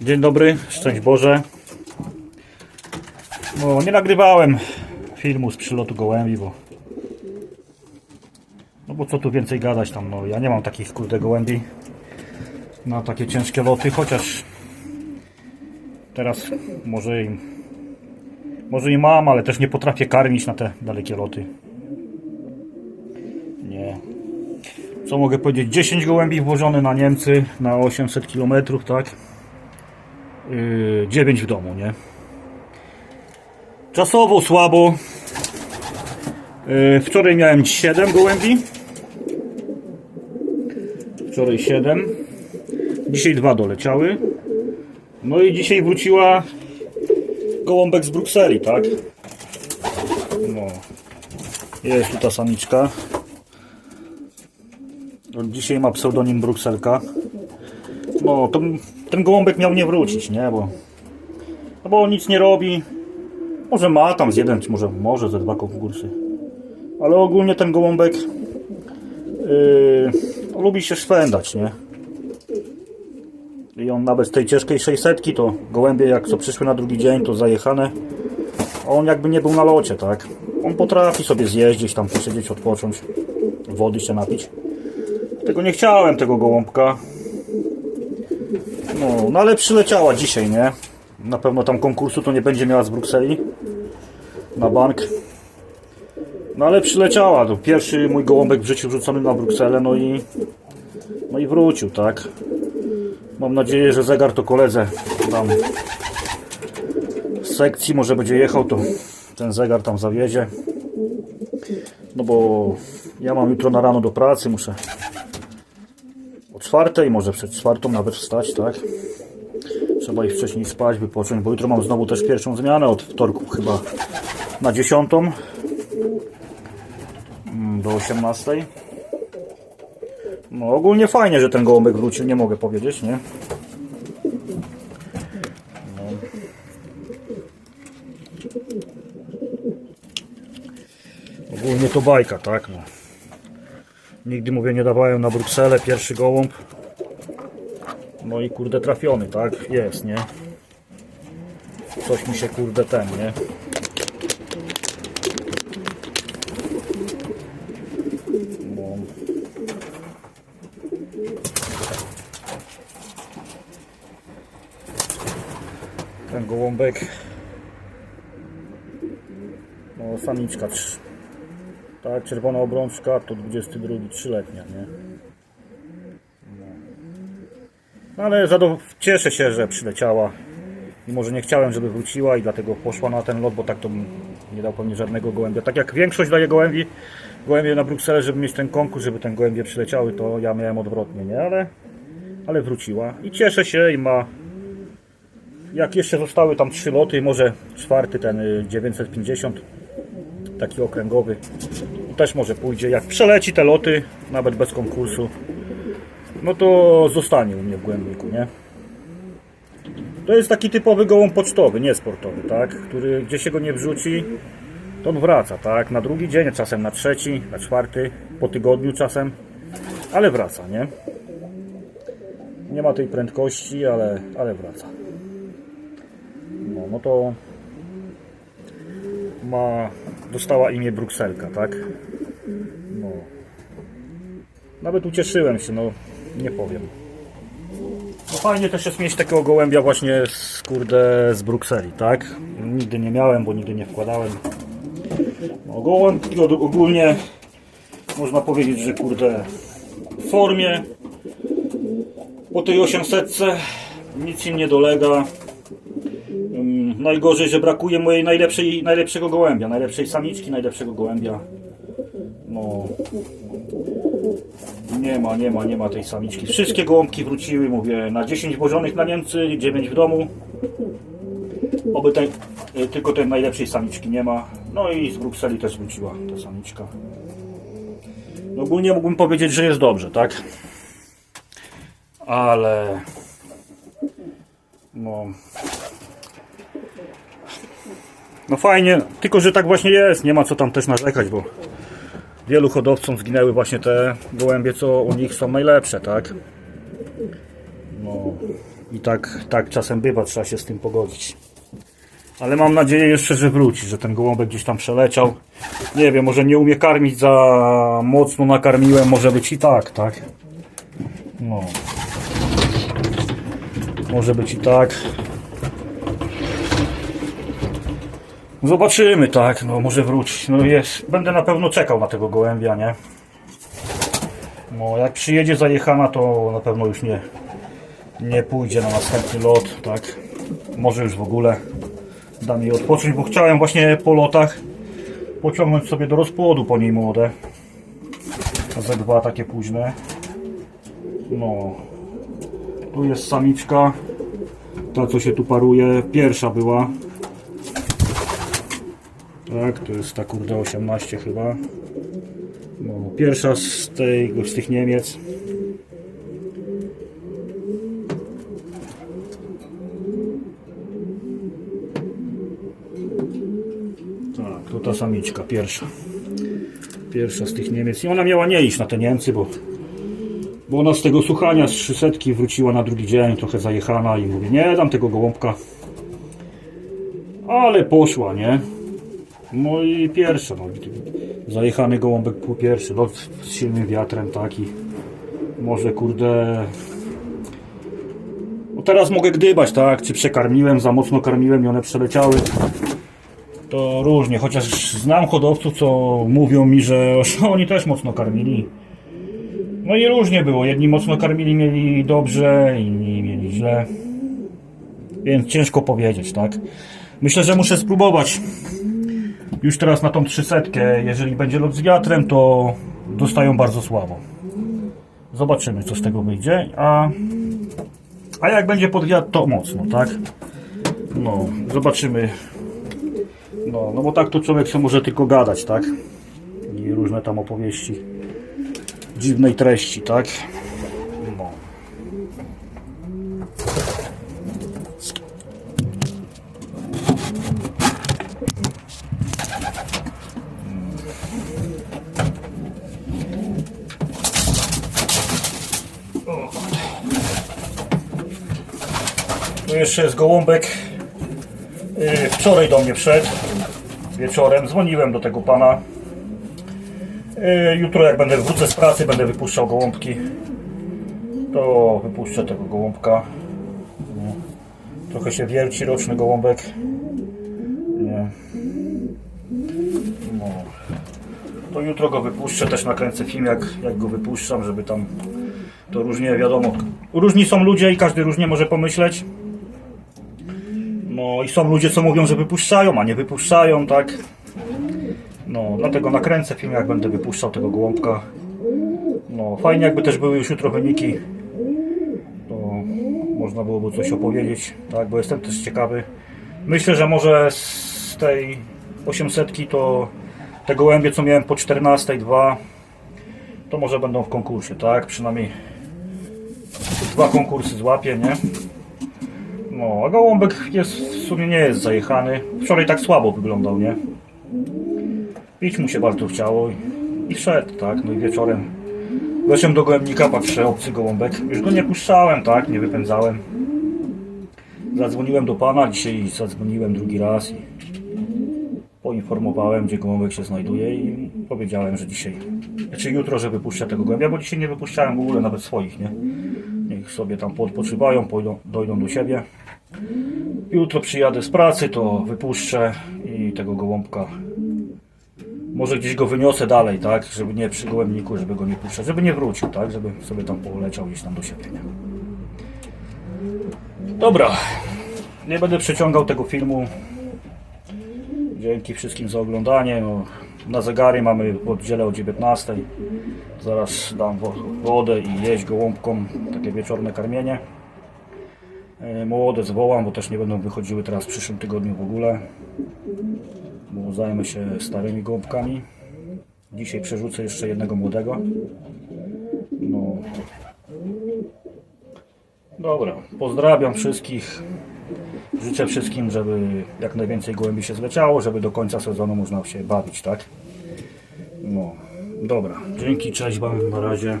Dzień dobry, szczęść Boże. No, nie nagrywałem filmu z przylotu gołębi, bo... No bo co tu więcej gadać tam, no ja nie mam takich kurde gołębi na takie ciężkie loty, chociaż teraz może i, może i mam, ale też nie potrafię karmić na te dalekie loty. Nie. Co mogę powiedzieć? 10 gołębi włożone na Niemcy na 800 km, tak? Yy, 9 w domu, nie? Czasowo słabo. Yy, wczoraj miałem 7 gołębi. Wczoraj 7. Dzisiaj dwa doleciały. No i dzisiaj wróciła gołąbek z Brukseli, tak? No. Jest tu ta samiczka. Dzisiaj ma pseudonim Brukselka. No, to ten gołąbek miał nie wrócić, nie? Bo, no bo on nic nie robi. Może ma tam z jeden, czy może, może ze dwa konkursy. Ale ogólnie ten gołąbek yy, lubi się szwendać, nie? I on nawet z tej ciężkiej 600 to gołębie jak co przyszły na drugi dzień to zajechane. On jakby nie był na locie, tak? On potrafi sobie zjeździć, tam posiedzieć, odpocząć, wody się napić. Tego nie chciałem, tego gołąbka. No, no ale przyleciała dzisiaj, nie? Na pewno tam konkursu to nie będzie miała z Brukseli. Na bank. No ale przyleciała. To pierwszy mój gołąbek w życiu wrzucony na Brukselę, no i no i wrócił, tak? Mam nadzieję, że zegar to koledze tam z sekcji może będzie jechał, to ten zegar tam zawiezie. No bo ja mam jutro na rano do pracy, muszę czwartej, może przed czwartą nawet wstać, tak? Trzeba ich wcześniej spać, wypocząć, bo jutro mam znowu też pierwszą zmianę od wtorku chyba na dziesiątą mm, do 18. No ogólnie fajnie, że ten gołąbek wrócił, nie mogę powiedzieć, nie? No. Ogólnie to bajka, tak? No. Nigdy mówię nie dawałem na Brukselę, pierwszy gołąb. No i kurde trafiony, tak? Jest, nie? Coś mi się kurde ten, nie? No. Ten gołąbek. No samiczka. Tak, czerwona obrączka to 22, trzyletnia, nie? No ale cieszę się, że przyleciała. Mimo, że nie chciałem, żeby wróciła i dlatego poszła na ten lot, bo tak to bym nie dał pewnie żadnego gołębia. Tak jak większość daje gołębi, gołębie na Brukselę, żeby mieć ten konkurs, żeby ten gołębie przyleciały, to ja miałem odwrotnie, nie? Ale, ale wróciła. I cieszę się i ma... Jak jeszcze zostały tam trzy loty, może czwarty, ten y, 950, taki okręgowy, też może pójdzie. Jak przeleci te loty, nawet bez konkursu, no to zostanie u mnie w głębniku, nie? To jest taki typowy gołąb pocztowy, nie sportowy, tak? Który gdzie się go nie wrzuci, to on wraca, tak? Na drugi dzień, czasem na trzeci, na czwarty, po tygodniu czasem, ale wraca, nie? Nie ma tej prędkości, ale, ale wraca. No, no to ma, dostała imię Brukselka, tak? No. Nawet ucieszyłem się, no nie powiem. No fajnie też jest mieć takiego gołębia właśnie z kurde z Brukseli, tak? Nigdy nie miałem, bo nigdy nie wkładałem. No gołąb og- ogólnie można powiedzieć, że kurde w formie po tej 800 nic im nie dolega. Najgorzej, że brakuje mojej najlepszej, najlepszego gołębia, najlepszej samiczki, najlepszego gołębia. No, nie ma, nie ma, nie ma tej samiczki. Wszystkie gołąbki wróciły, mówię, na 10 włożonych na Niemcy, 9 w domu. Oby tej, y, tylko tej najlepszej samiczki nie ma. No i z Brukseli też wróciła ta samiczka. No ogólnie mógłbym powiedzieć, że jest dobrze, tak? Ale... No... No fajnie, tylko że tak właśnie jest, nie ma co tam też narzekać, bo wielu hodowcom zginęły właśnie te gołębie, co u nich są najlepsze, tak? No, I tak, tak czasem bywa, trzeba się z tym pogodzić. Ale mam nadzieję jeszcze, że wróci, że ten gołąbek gdzieś tam przeleciał. Nie wiem, może nie umie karmić, za mocno nakarmiłem, może być i tak, tak? No. Może być i tak. Zobaczymy, tak, no może wrócić. No jest, będę na pewno czekał na tego gołębia, nie? No jak przyjedzie zajechana, to na pewno już nie, nie pójdzie na następny lot, tak? Może już w ogóle dam jej odpocząć, bo chciałem właśnie po lotach pociągnąć sobie do rozpłodu po niej młode. Ze dwa takie późne. No. Tu jest samiczka. Ta co się tu paruje. Pierwsza była. Tak, to jest ta kurde 18 chyba. No, pierwsza z, tej, z tych Niemiec. Tak, to ta samiczka, pierwsza. Pierwsza z tych Niemiec. I ona miała nie iść na te Niemcy, bo, bo ona z tego słuchania z 300 wróciła na drugi dzień, trochę zajechana i mówi, nie dam tego gołąbka. Ale poszła, nie? No i pierwsza, no, zajechany gołąbek był pierwszy, lot z silnym wiatrem taki. Może kurde... No teraz mogę gdybać, tak? Czy przekarmiłem, za mocno karmiłem i one przeleciały. To różnie, chociaż znam hodowców, co mówią mi, że oni też mocno karmili. No i różnie było. Jedni mocno karmili, mieli dobrze, inni mieli źle. Więc ciężko powiedzieć, tak? Myślę, że muszę spróbować. Już teraz na tą 300, jeżeli będzie lot z wiatrem, to dostają bardzo słabo. Zobaczymy, co z tego wyjdzie. A, a jak będzie pod wiatr, to mocno, tak? No, zobaczymy. No, no bo tak to człowiek się może tylko gadać, tak? I różne tam opowieści dziwnej treści, tak? No. Tu jeszcze jest gołąbek. Yy, Wczoraj do mnie wszedł. Wieczorem dzwoniłem do tego pana. Yy, Jutro jak będę wrócę z pracy, będę wypuszczał gołąbki. To wypuszczę tego gołąbka. Trochę się wierci roczny gołąbek. Nie. No. To jutro go wypuszczę, też nakręcę film jak, jak go wypuszczam, żeby tam to różnie wiadomo. Różni są ludzie i każdy różnie może pomyśleć. I są ludzie, co mówią, że wypuszczają, a nie wypuszczają, tak? No, dlatego nakręcę film, jak będę wypuszczał tego gołąbka. No, fajnie jakby też były już jutro wyniki. To można byłoby coś opowiedzieć, tak? Bo jestem też ciekawy. Myślę, że może z tej 800 to te gołębie, co miałem po 14 dwa, to może będą w konkursie, tak? Przynajmniej dwa konkursy złapię, nie? No, a gołąbek jest, sumie nie jest zajechany. Wczoraj tak słabo wyglądał, nie? Pić mu się bardzo chciało i, i wszedł, tak? No i wieczorem weszłem do gołębnika, patrzę, obcy gołąbek. Już go nie puszczałem, tak? Nie wypędzałem. Zadzwoniłem do pana, dzisiaj zadzwoniłem drugi raz i poinformowałem, gdzie gołąbek się znajduje i powiedziałem, że dzisiaj, znaczy jutro, że wypuszczę tego gołębia, bo dzisiaj nie wypuszczałem w ogóle nawet swoich, nie? Niech sobie tam podpoczywają, pójdą, dojdą do siebie. Jutro przyjadę z pracy, to wypuszczę i tego gołąbka może gdzieś go wyniosę dalej, tak? Żeby nie przy gołębniku, żeby go nie puszczać, żeby nie wrócił, tak? Żeby sobie tam poleciał gdzieś tam do siebie, nie? Dobra, nie będę przeciągał tego filmu. Dzięki wszystkim za oglądanie. No, na zegary mamy w o 19. Zaraz dam wo- wodę i jeść gołąbkom takie wieczorne karmienie. E, Młode zwołam, bo też nie będą wychodziły teraz w przyszłym tygodniu w ogóle. Bo zajmę się starymi gołąbkami. Dzisiaj przerzucę jeszcze jednego młodego. No. Dobra, pozdrawiam wszystkich. Życzę wszystkim, żeby jak najwięcej gołębi się zleciało, żeby do końca sezonu można się bawić, tak? No, dobra. Dzięki, cześć Wam, na razie.